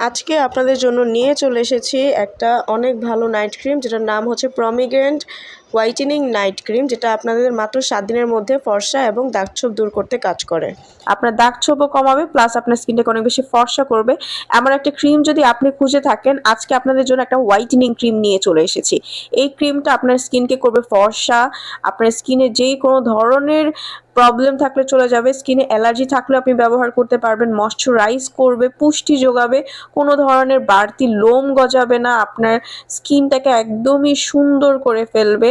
আজকে আপনাদের জন্য নিয়ে চলে এসেছি একটা অনেক ভালো নাইট ক্রিম যেটার নাম হচ্ছে প্রমিগ্রেন্ট হোয়াইটেনিং নাইট ক্রিম, যেটা আপনাদের মাত্র সাত দিনের মধ্যে ফর্সা এবং দাগছোপ দূর করতে কাজ করে। আপনার দাগছোপও কমাবে প্লাস আপনার স্কিনটাকে অনেক বেশি ফর্সা করবে। এমন একটা ক্রিম যদি আপনি খুঁজে থাকেন, আজকে আপনাদের জন্য একটা হোয়াইটেনিং ক্রিম নিয়ে চলে এসেছি। এই ক্রিমটা আপনার স্কিনকে করবে ফর্সা, আপনার স্কিনে যেই কোনো ধরনের প্রবলেম থাকলে চলে যাবে স্কিনে অ্যালার্জি থাকলে আপনি ব্যবহার করতে পারবেন ময়শ্চারাইজ করবে, পুষ্টি যোগাবে, কোনো ধরনের বাড়তি লোম গজাবে না, আপনার স্কিনটাকে একদমই সুন্দর করে ফেলবে।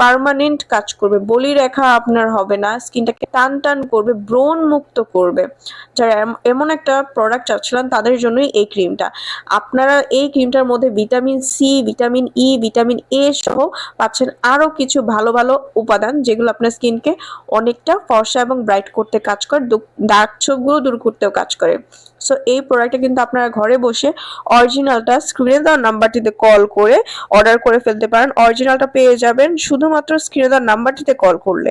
পার্মানেন্ট কাজ করবে। বলি রেখা আপনার হবে না, স্কিনটাকে টান টান করবে, ব্রণ মুক্ত করবে। যারা এম- এমন একটা প্রোডাক্ট চাচ্ছিলেন তাদের জন্যই এই ক্রিমটা আপনারা এই ক্রিমটার মধ্যে vitamin C vitamin E vitamin A সহ পাচ্ছেন আরও কিছু ভালো ভালো উপাদান, যেগুলো আপনার স্কিনকে অনেকটা ফর্সা এবং ব্রাইট করতে কাজ করে ডার্ক ছোপগুলো দূর করতেও কাজ করে। সো এই প্রোডাক্টটা কিন্তু আপনারা ঘরে বসে অরিজিনালটা স্ক্রিনে দেওয়া নাম্বারটিতে কল করে অর্ডার করে ফেলতে পারেন। অরিজিনালটা পেয়ে যাবেন শুধুমাত্র স্ক্রিনে দেওয়া নাম্বারটিতে কল করলে।